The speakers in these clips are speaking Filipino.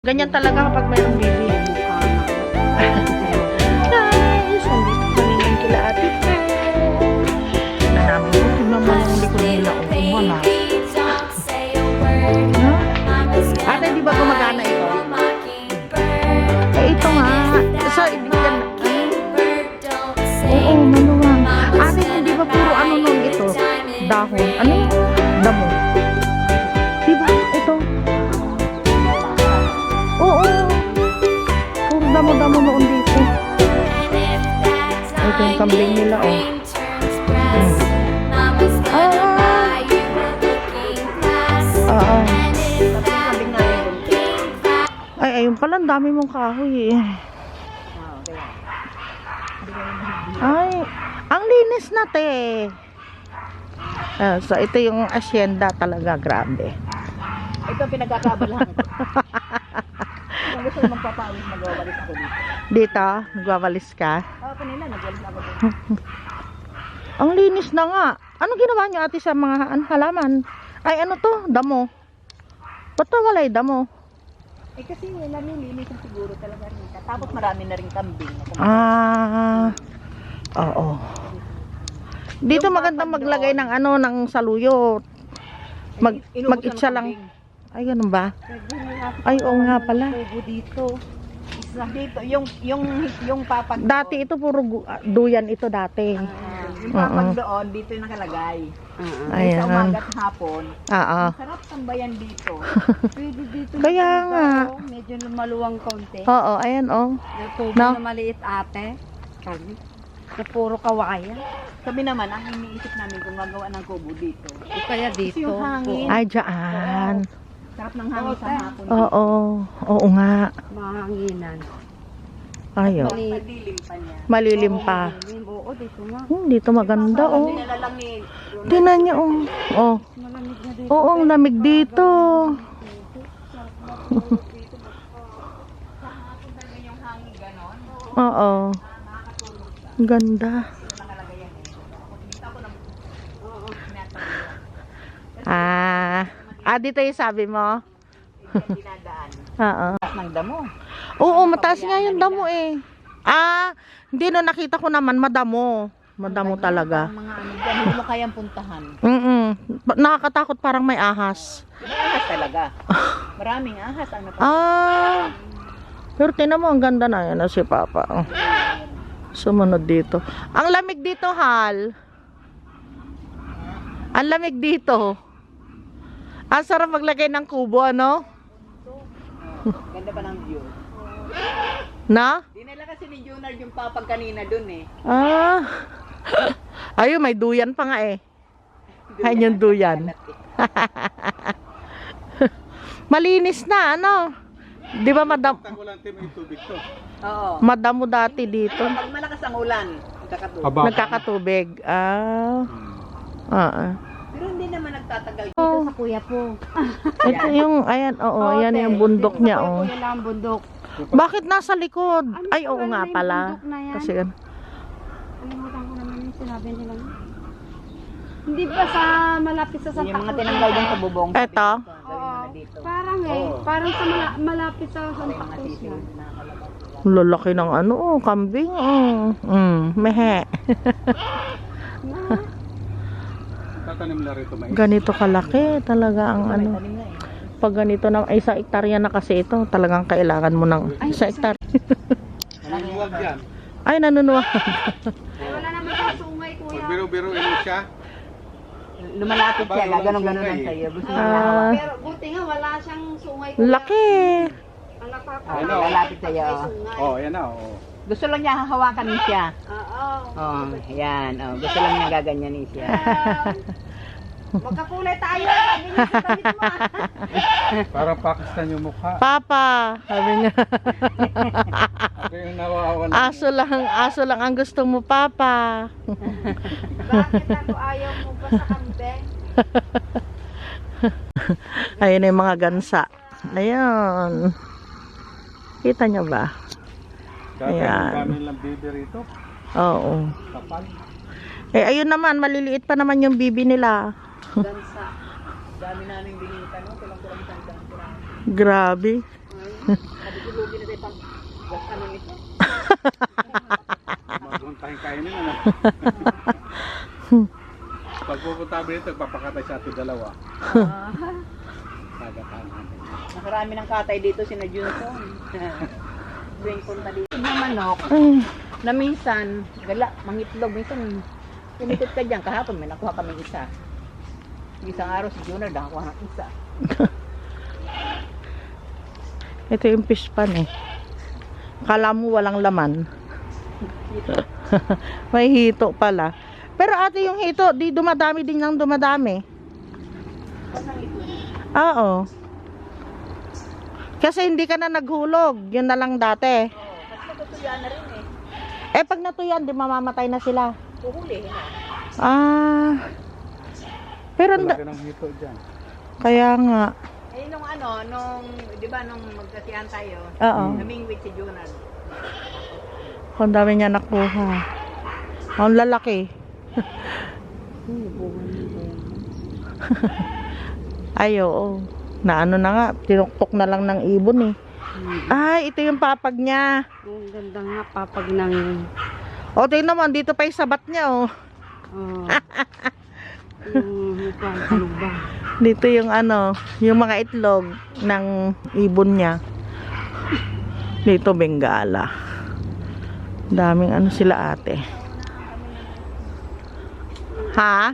Ganyan talaga kapag mayroong baby. Kambing nila, oh. Oo. Ay, ayun pala, ang dami mong kahoy eh. Ay, ang linis na te. Ah, so, ito yung asyenda talaga, grabe. Ito pinagkakabalahan ko. Kung gusto magwawalis ako dito. Dito, nagwawalis ka. Ah, kanina, nagwalis ako dito. Ang linis na nga. Ano ginawa niyo ate sa mga an- halaman? Ay, ano to? Damo. Ba't to walay damo? Eh kasi namilinisan siguro talaga rin. Tapos marami na rin kambing. Ah, oo. Dito magandang maglagay ng ano, ng saluyot. Mag, mag-itsa ng lang. Ay, ganun ba? Ay, oo nga pala. Tubo dito. Isa dito. Yung, yung, yung papag Dati ito puro gu- ah, duyan ito dati. Ah, yung papag Oo. doon, dito yung nakalagay. Ay, Ayan. sa umaga at hapon. Oo. Sarap tambayan dito. Pwede dito. Kaya maganda, nga. oh. Medyo lumaluwang kaunti. Oo, ayan oh. Yung tubo No? na maliit ate. Kami. Na puro kawayan. Kami naman, ang iniisip namin kung gagawa ng kubo dito. O kaya dito. yung hangin. Ay, dyan. Sarap ng hangin sa Oo, hapon. Oo. Oo nga. Mahanginan. Ayo. Mali. Madilim pa niya. Malilim pa. Oo, dito nga. Hmm, dito maganda oh. Tingnan niyo oh. Oh. Malamig na dito. Oo, ang lamig dito. Oo. Ganda. Ah, ah dito yung sabi mo? dinadaan. Oo. Taas ng damo. Oo, mataas nga yung damo eh. Ah, hindi no nakita ko naman madamo. Madamo talaga. Ang mga ano dyan, hindi mo kayang puntahan. Mm Nakakatakot parang may ahas. May ahas talaga. Maraming ahas ang napapagod. Ah. Pero tinan mo, ang ganda na yan na si Papa. oh. Sumunod dito. Ang lamig dito, Hal. Ang lamig dito. Ang sarap maglagay ng kubo, ano? Ganda pa ng view. Na? Dinala kasi ni Junard yung papag kanina dun eh. Ah. Ayun, may duyan pa nga eh. Ayun yung duyan. Malinis na, ano? Di ba madam Oo. madamo dati dito? Pag malakas ang ulan, kakatulog. Nagkakatubig. Ah. Ah. ah. Naman nagtatagal. Oh, Sa kuya po. ito yung, ayan, oo, ayan yung bundok niya, oh. Kuya lang ang bundok. Bakit nasa likod? Ano Ay, oo pala nga pala. yan? Kasi, gan- Kalimutan ko naman yung sinabi nila. Hindi ba sa malapit sa Santa Yung mga tinanggal dyan sa bubong. Mo Oo. dito. Parang eh. Parang sa mala- malapit sa Santa Cruz na. lalaki ng ano, oh, kambing, oh. Mm, mehe. Tatanim na rito mais. Ganito kalaki talaga ang ano. Na eh. Pag ganito ng ay, sa hektarya na kasi ito, talagang kailangan mo ng sa hektar. Manunuwag yan. Ay, nanunuwa. Wala naman sa sungay Pag kuya. biro-biroin mo siya, Lumalapit siya, lang gaganon-ganon lang sa'yo. Gusto mahawak. Pero buti nga wala siyang sungay kuya. Laki. Ang Ah, Ano? lalapit sa'yo. Oh, yan na. Oh. Gusto lang niya hahawakan niya siya. Oo. Oh, yan. Oh, gusto lang niya gaganyanin siya. Magkakulay tayo. Ah. Parang Pakistan yung mukha. Papa, sabi niya. Ako yung nawawan. aso lang, aso lang ang gusto mo, Papa. Bakit ako ayaw mo ba sa kambing? Ayun na yung mga gansa. Ayun. Kita niyo ba? Kaya Ayan. kami lang bibi rito. Oo. Kapal. Eh, ayun naman, maliliit pa naman yung bibi nila. Gansa. Dami namin binita, no? Kulang-kulang isang daan. Grabe. Sabi ko, lugi na tayo pang ano nito. Magawang tayong kainin ano. Pag pupunta kami dito, papakatay sa ating dalawa. Ah, Nagatan natin. nakarami ng katay dito si na Junson. Tuwing punta dito. Yung manok, na minsan, gala, mangitlog, minsan, kumitit ka dyan, kahapon may nakuha kami isa. Isang araw si Junard, nakakuha ng isa. ito yung fish pan eh. Kala mo walang laman. May hito pala. Pero ate yung hito, di dumadami din ng dumadami. Oo. Kasi hindi ka na naghulog. Yun na lang dati. Oo, kasi natutuya na rin eh. Eh pag natuyan, di mamamatay na sila. Kuhuli na. Ah. Pero ang da- Laki ng hito dyan. kaya nga. Eh, nung ano, nung, di ba, nung magkasihan tayo, Oo. namingwit si Junard. Ang dami niya nakuha. Ang lalaki. Ay, oo. Na ano na nga, tinuktok na lang ng ibon eh. Ay, ito yung papag niya. Ang ganda nga, papag ng... O, tingnan mo, dito pa yung sabat niya, oh. Oh. yung ba? Dito yung ano, yung mga itlog ng ibon niya. Dito, Bengala. Daming ano sila ate. Ha?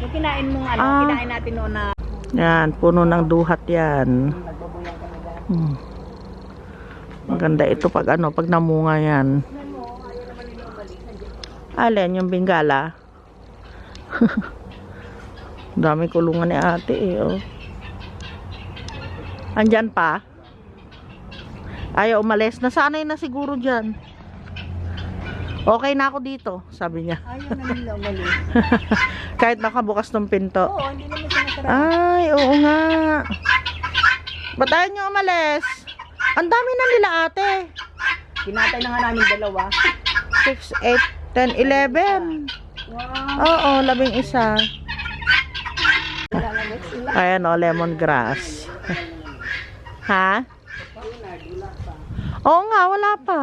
Yung kinain mong ano, Ah. kinain natin noon na Yan, puno ng duhat yan. Hmm. Maganda ito pag ano, pag namunga yan. Alin, yung bingala. Dami kulungan ni ate eh, oh. Andyan pa? Ayaw umalis. Nasanay na siguro dyan. Okay na ako dito, sabi niya. Ayaw na nila umalis. Kahit nakabukas ng pinto. Oo, hindi naman sinasara. Ay, oo nga. Ba't ayaw nyo umalis? Ang dami na nila ate. Kinatay na nga namin dalawa. 6, 8, 10, 11. Wow. Oo, labing isa. Ayan o, lemongrass. ha? Oo nga, wala pa.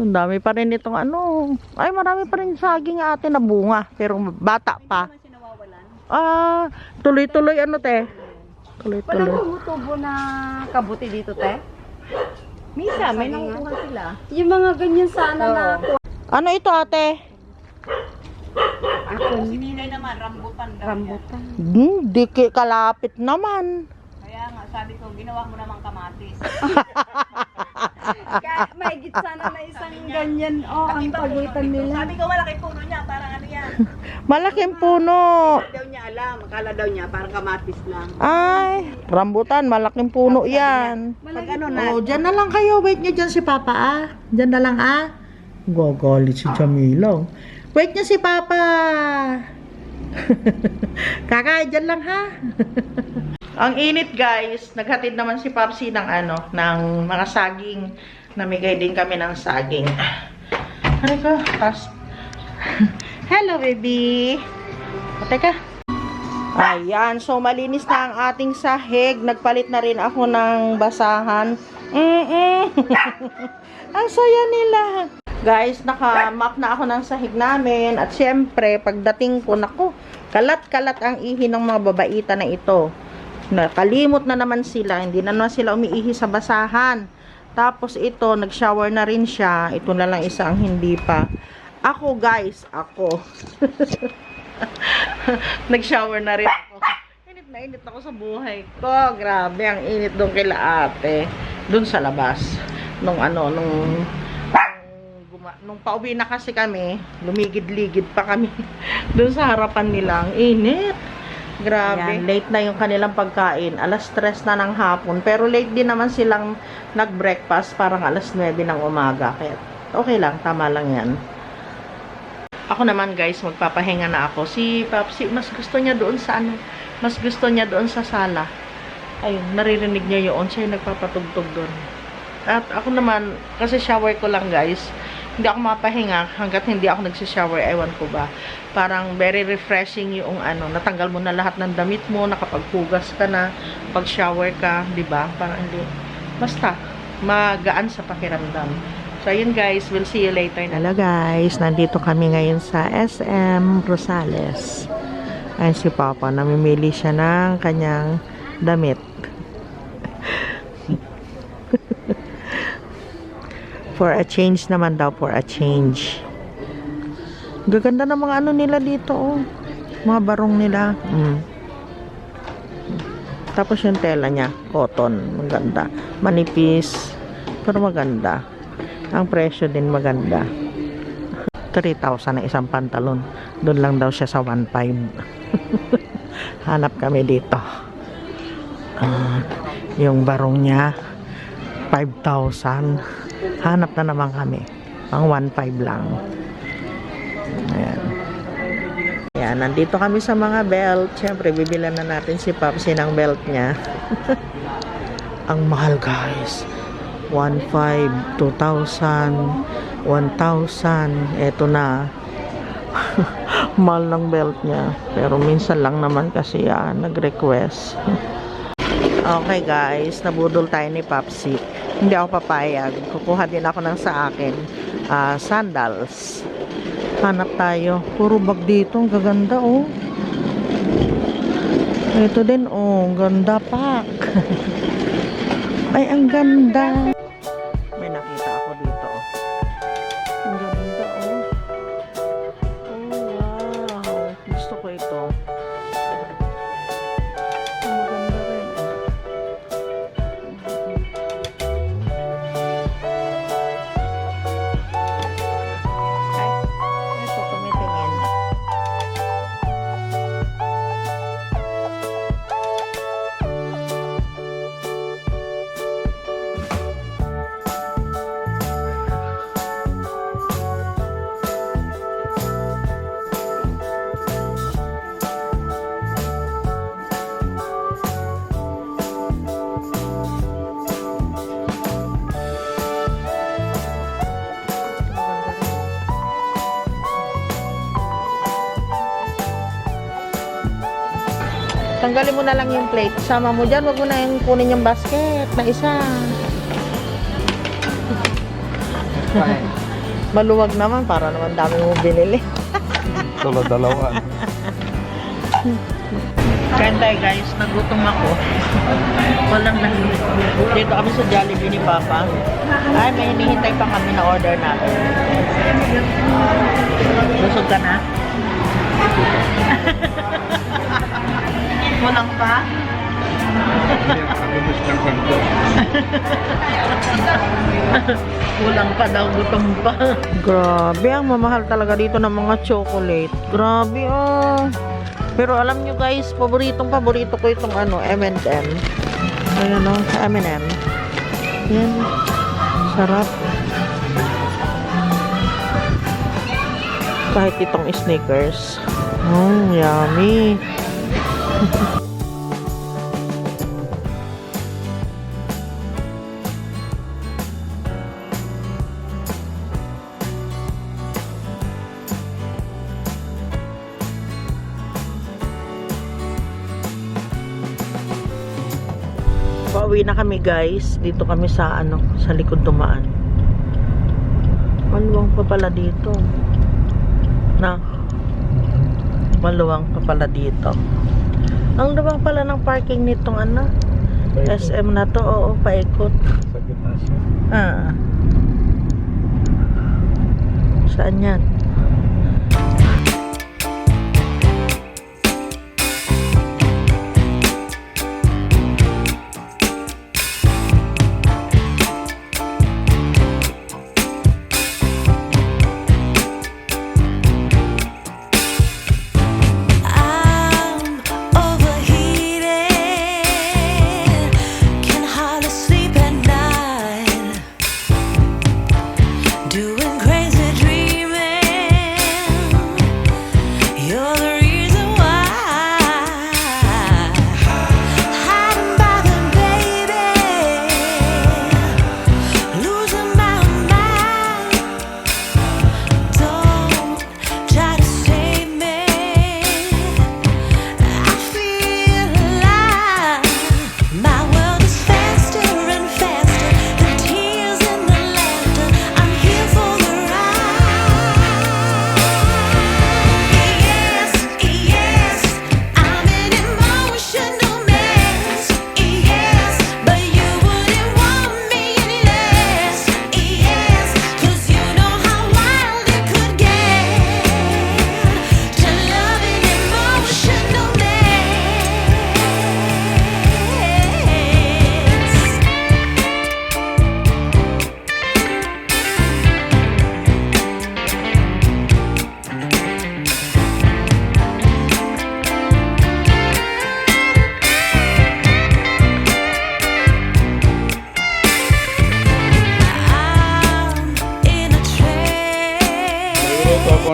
Ang dami pa rin itong ano. Ay, marami pa rin saging ate na bunga. Pero bata pa. Ah, tuloy-tuloy ano te? Walang Tuloy-tuloy. tumutubo na kabuti dito, te? Misa, may nangukuha sila. Yung mga ganyan sana na Oo. Ano ito ate? Ako, Sinilay naman, rambutan rambutan. Hmm, di ki- kalapit naman. Sabi ko, ginawa mo namang kamatis. Kaya maigit sana na isang ganyan. Oh, ang pagitan nila. Sabi ko, malaki puno niya, parang ano yan. Malaking puno. Hindi daw niya alam, akala daw niya, parang kamatis lang. Ay, rambutan, malaking puno yan. Pag ano na, Oh, dyan na lang kayo. Wait nyo dyan si Papa, ah. Dyan na lang, ah. Gagalit si Jamila. Wait nyo si Papa. Kakay, dyan lang, ha. Ang init, guys. Naghatid naman si Papsi ng ano, ng mga saging. Namigay din kami ng saging. Ano? Pas. Hello, baby. O, teka. Ayan, so malinis na ang ating sahig. Nagpalit na rin ako ng basahan. Mm-mm. ang saya nila. Guys, naka-map na ako ng sahig namin. At syempre, pagdating ko, naku, kalat-kalat ang ihi ng mga babaita na ito. Nakalimot na naman sila. Hindi na naman sila umiihi sa basahan. Tapos ito, nag-shower na rin siya. Ito na lang isa ang hindi pa. Ako, guys, ako. Nag-shower na rin ako. Init na init ako sa buhay ko. Grabe, ang init doon kila ate. Doon sa labas. Nung ano, nung nung, pauwi na kasi kami, lumigid-ligid pa kami. doon sa harapan nila. Init. Grabe. Ayan. Late na yung kanilang pagkain. Alas 3 na ng hapon. Pero late din naman silang nag-breakfast. Parang alas 9 ng umaga. Kaya okay lang. Tama lang yan. Ako naman guys, magpapahinga na ako. Si Papsi, mas gusto niya doon sa ano, mas gusto niya doon sa sala. Ayun, naririnig niya yun. Siya yung nagpapatugtog doon. At ako naman, kasi shower ko lang guys, hindi ako mapahinga hanggat hindi ako nagsishower, ewan ko ba. Parang very refreshing yung ano, natanggal mo na lahat ng damit mo, nakapaghugas ka na, pag-shower ka, di ba? Parang hindi, basta, magaan sa pakiramdam. So, ayun guys, we'll see you later. Hello guys, nandito kami ngayon sa SM Rosales. Ayun si Papa, namimili siya ng kanyang damit. For a change naman daw, for a change. Gaganda ng mga ano nila dito, oh. Mga barong nila. Mm. Tapos yung tela niya, cotton. Maganda. Manipis. Pero maganda. Ang presyo din maganda. 3,000 na isang pantalon. Doon lang daw siya sa 1,500. Hanap kami dito. Ah, yung barong niya, 5,000. Hanap na naman kami. Ang 1,500 lang. Ayan. Ayan, nandito kami sa mga belt. Siyempre, bibilan na natin si Papsi ng belt niya. Ang mahal, guys. 1,500, 2,000, 1,000. Eto na. mahal ng belt niya. Pero minsan lang naman kasi yan, nag-request. Okay guys, nabudol tayo ni Papsi. Hindi ako papayag. Kukuha din ako ng sa akin ah, sandals. Hanap tayo. Puro bag dito. Ang gaganda oh. Ito din oh. Ganda pak. Ay, ang ganda. Tanggalin mo na lang yung plate. Sama mo dyan. Huwag mo na yung kunin yung basket na isa. Maluwag naman. Para naman dami mo binili. Dalawa dalawa. Kain tayo guys. Nagutom ako. Walang nahimik. Dito kami sa Jollibee ni Papa. Ay, may hinihintay pa kami na order natin. Busog ka na? Walang pa? Kulang pa daw, gutom pa. Grabe, ang mamahal talaga dito ng mga chocolate. Grabe, oh. Pero alam nyo guys, paboritong paborito ko itong ano, M&M. Ayan o, sa M&M. Yan. Sarap. Kahit itong sneakers. Mm, yummy. Pauwi na kami guys. Dito kami sa ano, sa likod dumaan. Maluwang pa pala dito. Na. Maluwang pa pala dito. Ang luwang pala ng parking nitong ano. SM na to. Oo, paikot. Sa gitna siya. Ah. Saan yan?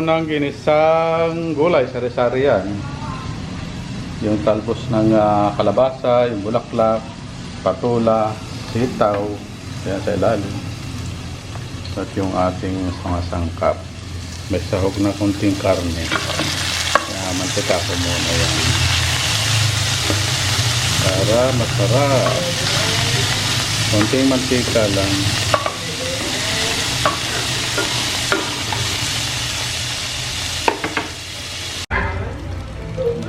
Ng ginisang gulay, sari-sari yan. Yung talbos ng ah, kalabasa, yung bulaklak, patula, sitaw, yan sa ilalim. At yung ating mga sangkap. May sahog na kunting karne. Kaya mantika ko muna yan. Para masarap. Kunting mantika lang.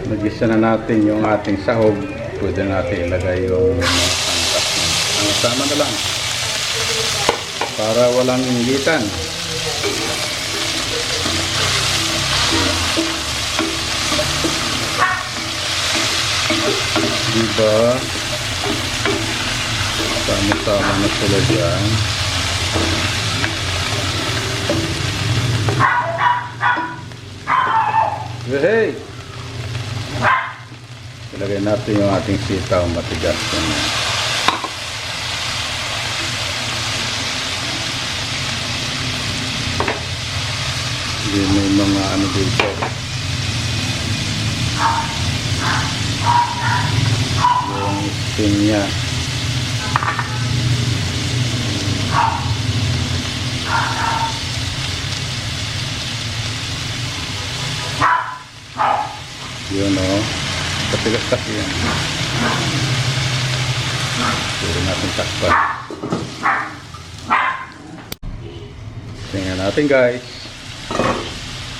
Nagisa na natin yung ating sahog. Pwede natin ilagay yung mga sangkap. Ang sama na lang. Para walang inggitan. Diba? Sama-sama na sila dyan. Hey! Ilagay natin yung ating sitaw matigas. Yan. Hindi may mga ano dito. Yung skin niya. Yun o. Katigas kasi yan. Pwede natin takpan. Tingnan natin guys.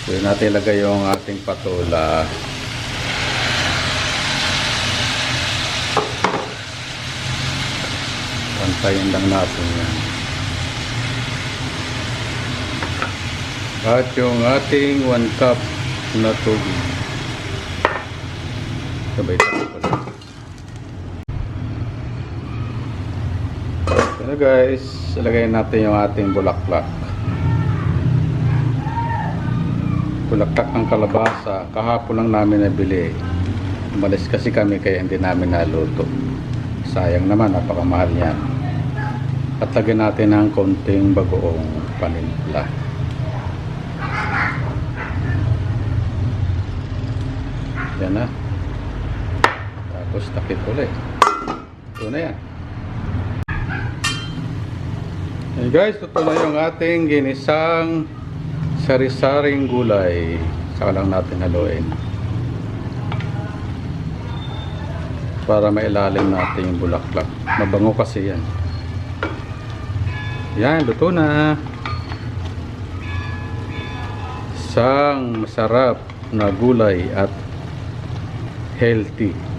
Pwede natin ilagay yung ating patula. Pantayin lang natin yan. At yung ating 1 cup na tubig. Sabay tayo pa rin. Ano guys, ilagay natin yung ating bulaklak. Bulaklak ng kalabasa. Kahapon lang namin nabili. Umalis kasi kami kaya hindi namin naluto. Sayang naman, napakamahal yan. At lagyan natin ng konting bagoong panimpla. Yan na. Tapos takip ulit. Ito na yan. Hey guys, ito na yung ating ginisang sari-saring gulay. Saka lang natin haluin. Para mailalim natin yung bulaklak. Mabango kasi yan. Yan, luto na. Isang masarap na gulay at healthy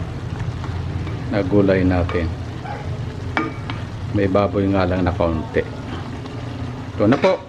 na gulay natin. May baboy nga lang na kaunti. Ito na po.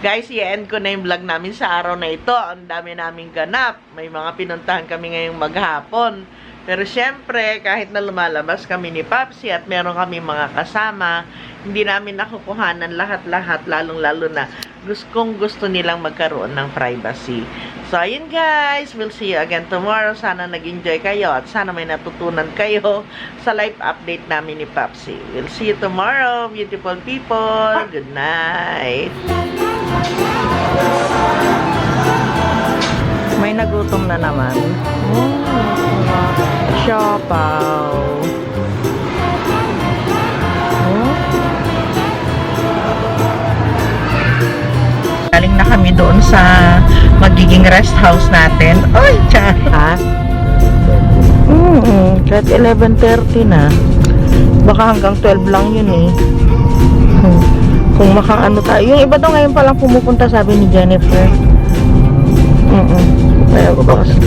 Guys, i-end ko na yung vlog namin sa araw na ito. Ang dami naming ganap. May mga pinuntahan kami ngayong maghapon. Pero syempre, kahit na lumalabas kami ni Papsi at meron kami mga kasama, hindi namin nakukuhanan lahat-lahat, lalong-lalo na gusto kong gusto nilang magkaroon ng privacy. So, ayun guys, we'll see you again tomorrow. Sana nag-enjoy kayo at sana may natutunan kayo sa live update namin ni Papsi. We'll see you tomorrow, beautiful people. Good night. May nagutom na naman. Oh, siopaw. Oh. Galing na kami doon sa magiging rest house natin. Oy, tsa! Ha? Mm, kahit 11.30 na. Baka hanggang 12 lang yun eh. Hmm. Kung makaano tayo. Yung iba daw ngayon palang pumupunta sabi ni Jennifer. Mm-mm. Kaya baka